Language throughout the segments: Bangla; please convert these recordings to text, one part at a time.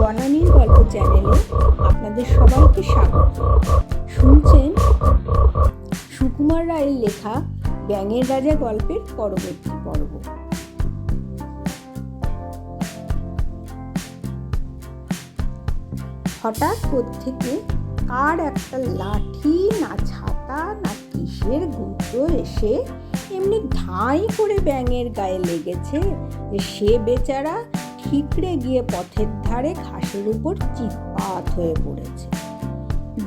বনানীর গল্প চ্যানেলে আপনাদের সবাইকে স্বাগত। শুনছেন সুকুমার রায়ের লেখা ব্যাঙের রাজা গল্পের পরবর্তী পর্ব। হঠাৎ থেকে কার একটা লাঠি না ছাতা না কিসের গুঁতো এসে এমনি ধাই করে ব্যাঙের গায়ে লেগেছে সে বেচারা ঠিকরে গিয়ে পথের ধারে ঘাসের উপর চিৎপাত হয়ে পড়েছে।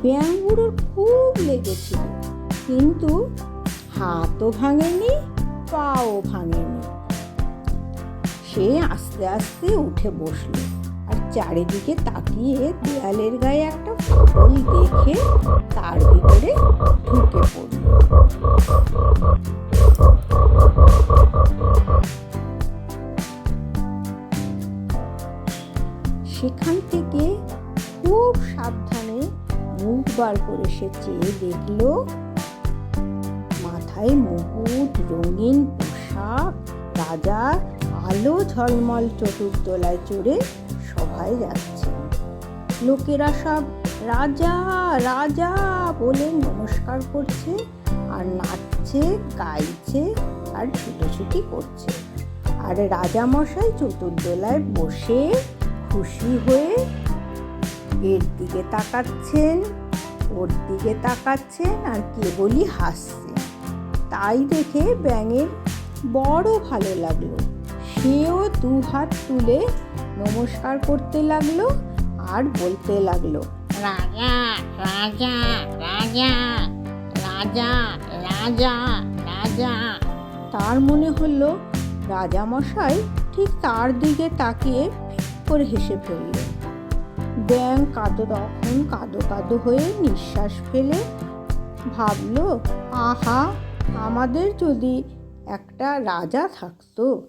ব্যাঙগুলোর খুব লেগেছিল, কিন্তু হাতও ভাঙেনি, পাও ভাঙেনি। সে আস্তে আস্তে উঠে বসল আর চারিদিকে তাকিয়ে দেয়ালের গায়ে একটা ফুল দেখে তার ভিতরে ঢুকে পড়ল। সেখান থেকে খুব সাবধানে মুখ বার করে সে চেয়ে দেখল, মাথায় মুকুট রঙিন পোশাক রাজা আলো ঝলমল চতুর্দোলায় চড়ে সভায় যাচ্ছে। লোকেরা সব, রাজা রাজা বলে নমস্কার করছে আর নাচছে, গাইছে আর ছুটোছুটি করছে। আর রাজামশাই চতুর্দোলায় বসে খুশি হয়ে এর দিকে তাকাচ্ছেন, ওর দিকে তাকাচ্ছেন আর কেবলই হাসছেন। তাই দেখে ব্যাঙের বড় ভালো লাগল। সেও দু হাত তুলে নমস্কার করতে লাগল আর বলতে লাগল, রাজা রাজা রাজা রাজা রাজা রাজা। তার মনে হলো রাজামশাই ঠিক তার দিকে তাকিয়ে করে হেসে ফেলল। ব্যাং কাঁদো তখন, কাঁদো কাঁদো হয়ে নিঃশ্বাস ফেলে ভাবলো, আহা, আমাদের যদি একটা রাজা থাকতো